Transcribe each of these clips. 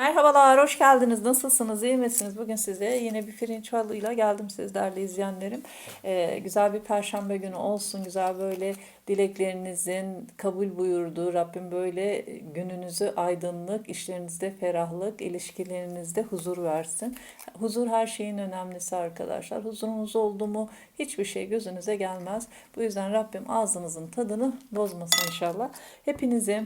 Merhabalar, hoş geldiniz. Nasılsınız, iyi misiniz? Bugün size yine bir pirinç falıyla geldim siz değerli izleyenlerim. Ee, güzel bir perşembe günü olsun. Güzel böyle dileklerinizin kabul buyurduğu, Rabbim böyle gününüzü aydınlık, işlerinizde ferahlık, ilişkilerinizde huzur versin. Huzur her şeyin önemlisi arkadaşlar. Huzurunuz oldu mu hiçbir şey gözünüze gelmez. Bu yüzden Rabbim ağzınızın tadını bozmasın inşallah. Hepinize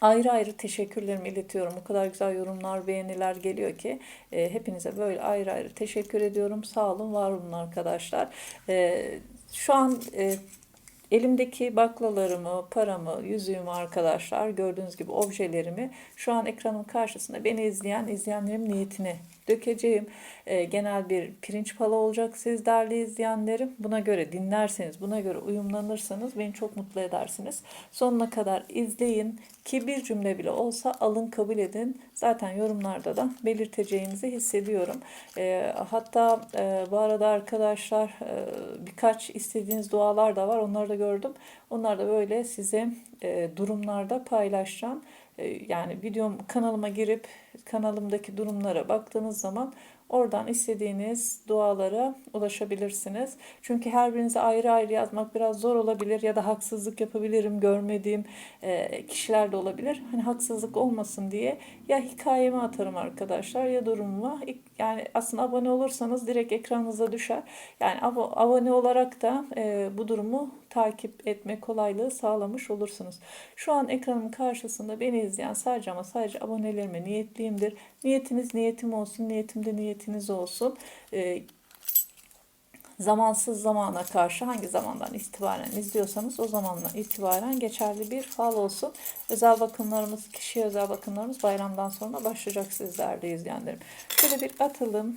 Ayrı ayrı teşekkürlerimi iletiyorum. O kadar güzel yorumlar, beğeniler geliyor ki e, hepinize böyle ayrı ayrı teşekkür ediyorum. Sağ olun, var olun arkadaşlar. E, şu an e, elimdeki baklalarımı, paramı, yüzüğümü arkadaşlar gördüğünüz gibi objelerimi şu an ekranın karşısında beni izleyen izleyenlerim niyetine dökeceğim. E, genel bir pirinç pala olacak siz değerli izleyenlerim. Buna göre dinlerseniz, buna göre uyumlanırsanız beni çok mutlu edersiniz. Sonuna kadar izleyin ki bir cümle bile olsa alın kabul edin. Zaten yorumlarda da belirteceğinizi hissediyorum. E, hatta e, bu arada arkadaşlar e, birkaç istediğiniz dualar da var. Onları da gördüm. Onlar da böyle size e, durumlarda paylaşacağım. E, yani videom kanalıma girip kanalımdaki durumlara baktığınız zaman oradan istediğiniz dualara ulaşabilirsiniz. Çünkü her birinize ayrı ayrı yazmak biraz zor olabilir ya da haksızlık yapabilirim görmediğim e, kişiler de olabilir. Hani haksızlık olmasın diye ya hikayemi atarım arkadaşlar ya durumuma. Yani aslında abone olursanız direkt ekranınıza düşer. Yani abone olarak da e, bu durumu takip etme kolaylığı sağlamış olursunuz. Şu an ekranın karşısında beni izleyen sadece ama sadece abonelerime niyetliyimdir. Niyetiniz niyetim olsun, niyetim de niyetiniz olsun. Ee, zamansız zamana karşı hangi zamandan itibaren izliyorsanız o zamandan itibaren geçerli bir fal olsun. Özel bakımlarımız, kişiye özel bakımlarımız bayramdan sonra başlayacak sizlerde izleyenlerim. Şöyle bir atılım.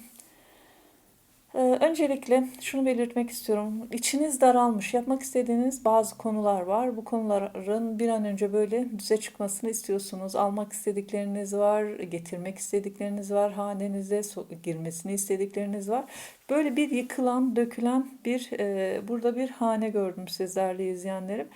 Ee, öncelikle şunu belirtmek istiyorum. İçiniz daralmış, yapmak istediğiniz bazı konular var. Bu konuların bir an önce böyle düze çıkmasını istiyorsunuz. Almak istedikleriniz var, getirmek istedikleriniz var, hanenize girmesini istedikleriniz var. Böyle bir yıkılan, dökülen bir, e, burada bir hane gördüm sizlerle izleyenlerim.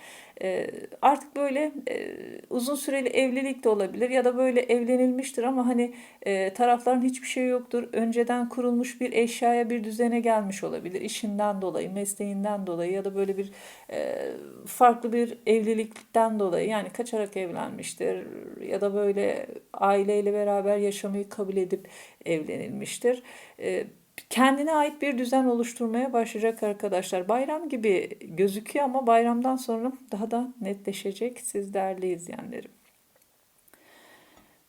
E, artık böyle e, uzun süreli evlilik de olabilir ya da böyle evlenilmiştir ama hani e, tarafların hiçbir şey yoktur. Önceden kurulmuş bir eşyaya bir düzene gelmiş olabilir. işinden dolayı, mesleğinden dolayı ya da böyle bir e, farklı bir evlilikten dolayı yani kaçarak evlenmiştir ya da böyle aileyle beraber yaşamayı kabul edip evlenilmiştir. E, kendine ait bir düzen oluşturmaya başlayacak arkadaşlar. Bayram gibi gözüküyor ama bayramdan sonra daha da netleşecek siz değerli izleyenlerim.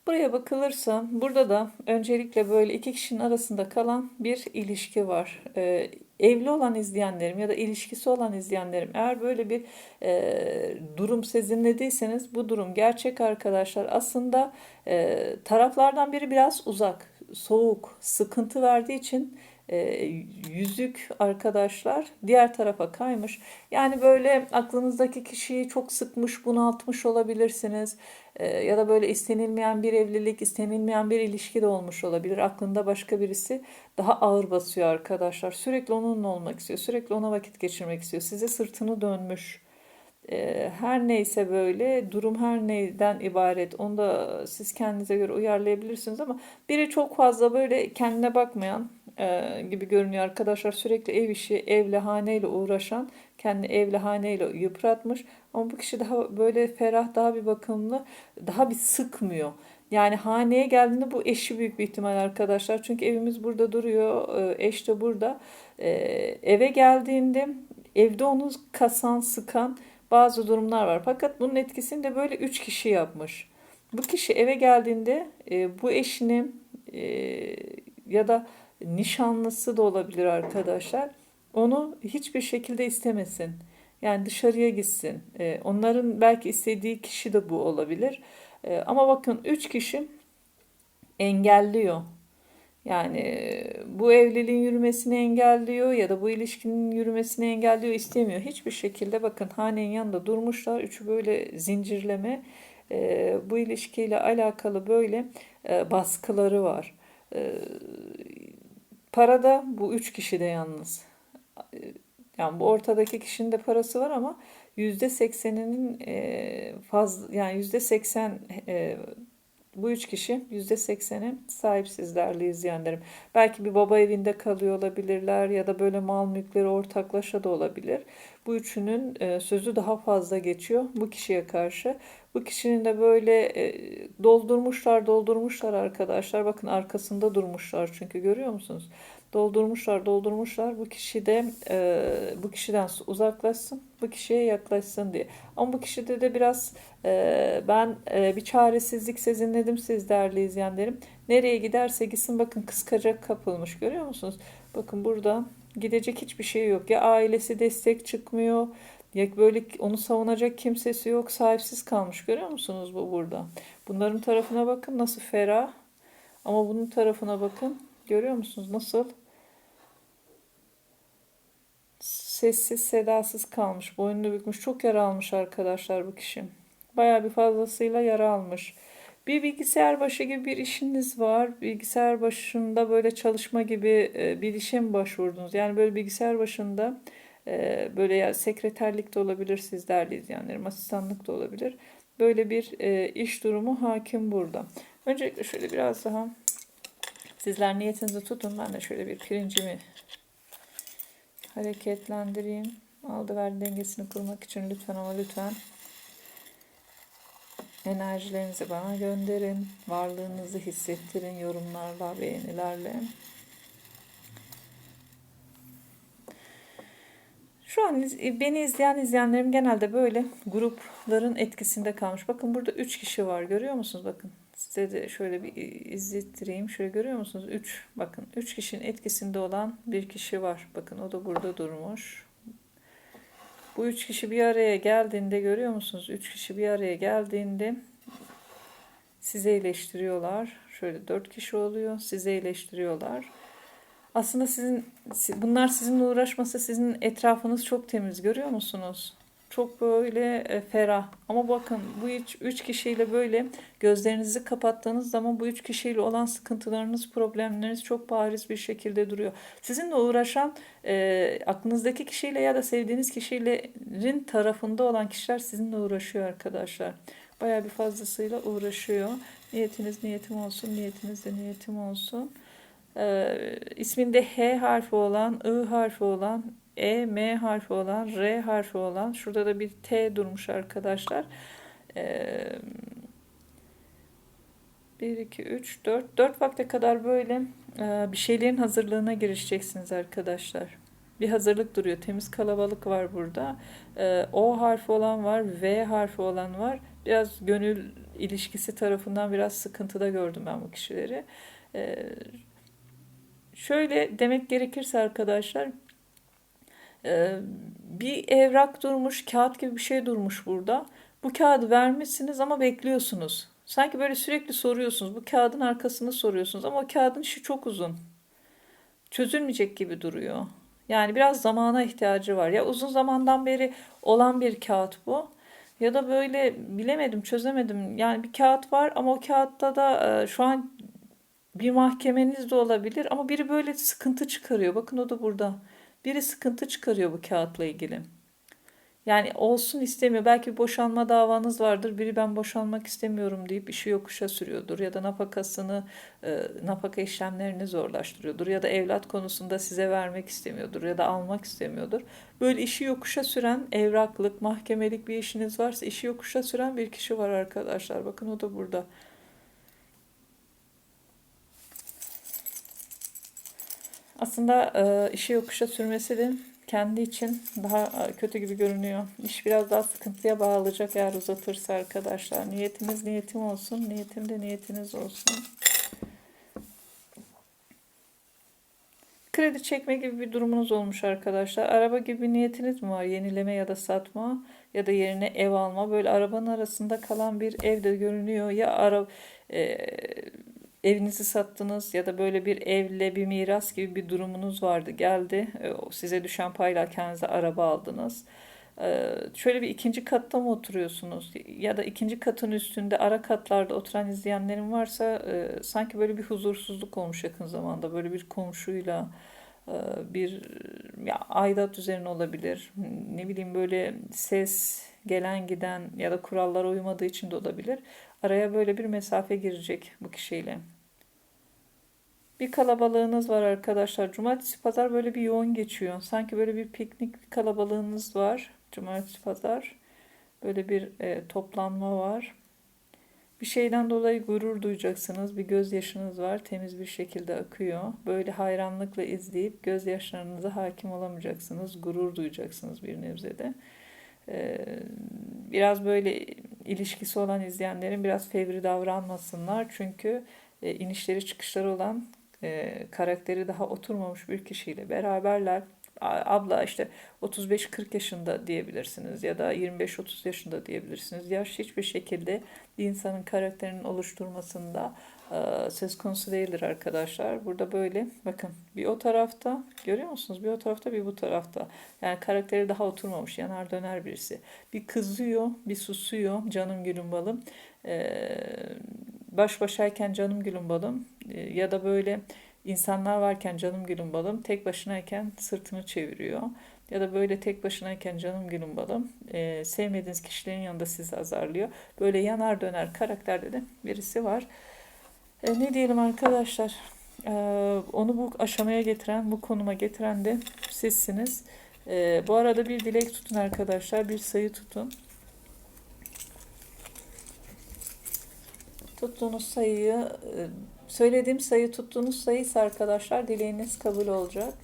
Buraya bakılırsa burada da öncelikle böyle iki kişinin arasında kalan bir ilişki var. Ee, evli olan izleyenlerim ya da ilişkisi olan izleyenlerim eğer böyle bir e, durum sezinlediyseniz bu durum gerçek arkadaşlar. Aslında e, taraflardan biri biraz uzak soğuk, sıkıntı verdiği için e, yüzük arkadaşlar diğer tarafa kaymış. Yani böyle aklınızdaki kişiyi çok sıkmış, bunaltmış olabilirsiniz. E, ya da böyle istenilmeyen bir evlilik, istenilmeyen bir ilişki de olmuş olabilir. Aklında başka birisi daha ağır basıyor arkadaşlar. Sürekli onunla olmak istiyor, sürekli ona vakit geçirmek istiyor. Size sırtını dönmüş ee, her neyse böyle durum her neyden ibaret onu da siz kendinize göre uyarlayabilirsiniz ama biri çok fazla böyle kendine bakmayan e, gibi görünüyor arkadaşlar sürekli ev işi evle haneyle uğraşan kendi evle haneyle yıpratmış ama bu kişi daha böyle ferah daha bir bakımlı daha bir sıkmıyor. Yani haneye geldiğinde bu eşi büyük bir ihtimal arkadaşlar. Çünkü evimiz burada duruyor. E, eş de burada. E, eve geldiğinde evde onu kasan, sıkan bazı durumlar var. Fakat bunun etkisini de böyle üç kişi yapmış. Bu kişi eve geldiğinde e, bu eşinin e, ya da nişanlısı da olabilir arkadaşlar. Onu hiçbir şekilde istemesin. Yani dışarıya gitsin. E, onların belki istediği kişi de bu olabilir. E, ama bakın üç kişi engelliyor. Yani bu evliliğin yürümesini engelliyor ya da bu ilişkinin yürümesini engelliyor istemiyor. Hiçbir şekilde bakın hanenin yanında durmuşlar. Üçü böyle zincirleme e, bu ilişkiyle alakalı böyle e, baskıları var. E, parada bu üç kişi de yalnız. Yani bu ortadaki kişinin de parası var ama yüzde sekseninin fazla yani yüzde seksen bu üç kişi %80'e sahip siz değerli izleyenlerim. Belki bir baba evinde kalıyor olabilirler ya da böyle mal mülkleri ortaklaşa da olabilir. Bu üçünün e, sözü daha fazla geçiyor bu kişiye karşı. Bu kişinin de böyle e, doldurmuşlar doldurmuşlar arkadaşlar. Bakın arkasında durmuşlar çünkü görüyor musunuz? Doldurmuşlar doldurmuşlar bu kişi de e, bu kişiden uzaklaşsın bu kişiye yaklaşsın diye. Ama bu kişide de biraz e, ben e, bir çaresizlik sezinledim siz değerli izleyenlerim. Nereye giderse gitsin bakın kıskacak kapılmış görüyor musunuz? Bakın burada gidecek hiçbir şey yok. Ya ailesi destek çıkmıyor ya böyle onu savunacak kimsesi yok. Sahipsiz kalmış görüyor musunuz bu burada? Bunların tarafına bakın nasıl ferah. Ama bunun tarafına bakın. Görüyor musunuz nasıl? Sessiz sedasız kalmış. Boynunu bükmüş. Çok yara almış arkadaşlar bu kişi. Bayağı bir fazlasıyla yara almış. Bir bilgisayar başı gibi bir işiniz var. Bilgisayar başında böyle çalışma gibi e, bir işe mi başvurdunuz? Yani böyle bilgisayar başında e, böyle ya sekreterlik de olabilir siz değerli izleyenlerim, asistanlık da olabilir. Böyle bir e, iş durumu hakim burada. Öncelikle şöyle biraz daha sizler niyetinizi tutun. Ben de şöyle bir pirincimi hareketlendireyim. Aldı verdi dengesini kurmak için lütfen ama lütfen enerjilerinizi bana gönderin. Varlığınızı hissettirin yorumlarla, beğenilerle. Şu an beni izleyen izleyenlerim genelde böyle grupların etkisinde kalmış. Bakın burada 3 kişi var görüyor musunuz? Bakın size de şöyle bir izlettireyim. Şöyle görüyor musunuz? 3 bakın 3 kişinin etkisinde olan bir kişi var. Bakın o da burada durmuş. Bu üç kişi bir araya geldiğinde görüyor musunuz? Üç kişi bir araya geldiğinde sizi eleştiriyorlar. Şöyle dört kişi oluyor. Sizi eleştiriyorlar. Aslında sizin bunlar sizinle uğraşmasa sizin etrafınız çok temiz görüyor musunuz? Çok böyle e, ferah. Ama bakın bu üç, üç kişiyle böyle gözlerinizi kapattığınız zaman bu üç kişiyle olan sıkıntılarınız, problemleriniz çok bariz bir şekilde duruyor. Sizinle uğraşan e, aklınızdaki kişiyle ya da sevdiğiniz kişilerin tarafında olan kişiler sizinle uğraşıyor arkadaşlar. Bayağı bir fazlasıyla uğraşıyor. Niyetiniz niyetim olsun, niyetiniz de niyetim olsun. E, isminde H harfi olan, I harfi olan, E, M harfi olan, R harfi olan. Şurada da bir T durmuş arkadaşlar. E, 1, 2, 3, 4. 4 vakte kadar böyle e, bir şeylerin hazırlığına girişeceksiniz arkadaşlar. Bir hazırlık duruyor. Temiz kalabalık var burada. E, o harfi olan var, V harfi olan var. Biraz gönül ilişkisi tarafından biraz sıkıntıda gördüm ben bu kişileri. E, şöyle demek gerekirse arkadaşlar e, bir evrak durmuş, kağıt gibi bir şey durmuş burada. Bu kağıdı vermişsiniz ama bekliyorsunuz. Sanki böyle sürekli soruyorsunuz. Bu kağıdın arkasını soruyorsunuz ama o kağıdın işi çok uzun. Çözülmeyecek gibi duruyor. Yani biraz zamana ihtiyacı var. Ya uzun zamandan beri olan bir kağıt bu. Ya da böyle bilemedim, çözemedim. Yani bir kağıt var ama o kağıtta da e, şu an bir mahkemeniz de olabilir ama biri böyle sıkıntı çıkarıyor. Bakın o da burada. Biri sıkıntı çıkarıyor bu kağıtla ilgili. Yani olsun istemiyor. Belki bir boşanma davanız vardır. Biri ben boşanmak istemiyorum deyip işi yokuşa sürüyordur. Ya da napakasını, e, napaka işlemlerini zorlaştırıyordur. Ya da evlat konusunda size vermek istemiyordur. Ya da almak istemiyordur. Böyle işi yokuşa süren evraklık, mahkemelik bir işiniz varsa işi yokuşa süren bir kişi var arkadaşlar. Bakın o da burada. Aslında e, işi yokuşa sürmesi de kendi için daha e, kötü gibi görünüyor. İş biraz daha sıkıntıya bağlayacak eğer uzatırsa arkadaşlar. Niyetiniz niyetim olsun. Niyetim de niyetiniz olsun. Kredi çekme gibi bir durumunuz olmuş arkadaşlar. Araba gibi niyetiniz mi var? Yenileme ya da satma ya da yerine ev alma. Böyle arabanın arasında kalan bir ev de görünüyor. Ya ara e, evinizi sattınız ya da böyle bir evle bir miras gibi bir durumunuz vardı geldi. E, size düşen payla kendinize araba aldınız. E, şöyle bir ikinci katta mı oturuyorsunuz? Ya da ikinci katın üstünde ara katlarda oturan izleyenlerin varsa e, sanki böyle bir huzursuzluk olmuş yakın zamanda. Böyle bir komşuyla bir ya aidat üzerine olabilir. Ne bileyim böyle ses gelen giden ya da kurallara uymadığı için de olabilir. Araya böyle bir mesafe girecek bu kişiyle. Bir kalabalığınız var arkadaşlar. Cumartesi pazar böyle bir yoğun geçiyor. Sanki böyle bir piknik bir kalabalığınız var. Cumartesi pazar böyle bir e, toplanma var. Bir şeyden dolayı gurur duyacaksınız. Bir gözyaşınız var. Temiz bir şekilde akıyor. Böyle hayranlıkla izleyip gözyaşlarınıza hakim olamayacaksınız. Gurur duyacaksınız bir nebzede. Ee, biraz böyle ilişkisi olan izleyenlerin biraz fevri davranmasınlar. Çünkü e, inişleri çıkışları olan e, karakteri daha oturmamış bir kişiyle beraberler. Abla işte 35-40 yaşında diyebilirsiniz ya da 25-30 yaşında diyebilirsiniz. Yaş hiçbir şekilde insanın karakterinin oluşturmasında e, söz konusu değildir arkadaşlar. Burada böyle bakın bir o tarafta görüyor musunuz? Bir o tarafta bir bu tarafta. Yani karakteri daha oturmamış yanar döner birisi. Bir kızıyor bir susuyor canım gülüm balım. E, baş başayken canım gülüm balım e, ya da böyle insanlar varken canım gülüm balım tek başınayken sırtını çeviriyor. Ya da böyle tek başınayken canım gülüm balım e, sevmediğiniz kişilerin yanında sizi azarlıyor. Böyle yanar döner karakterde de birisi var. E, ne diyelim arkadaşlar? E, onu bu aşamaya getiren, bu konuma getiren de sizsiniz. E, bu arada bir dilek tutun arkadaşlar, bir sayı tutun. Tuttuğunuz sayıyı, e, söylediğim sayı tuttuğunuz sayıysa arkadaşlar dileğiniz kabul olacak.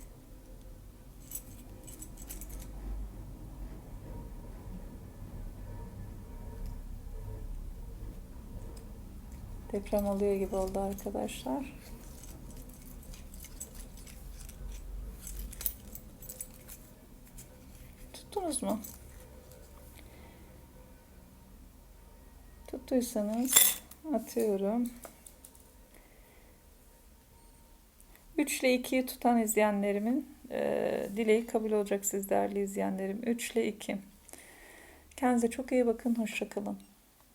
Deprem oluyor gibi oldu arkadaşlar. Tuttunuz mu? Tuttuysanız atıyorum. 3 ile 2'yi tutan izleyenlerimin e, dileği kabul olacak siz değerli izleyenlerim. 3 ile 2. Kendinize çok iyi bakın. Hoşçakalın.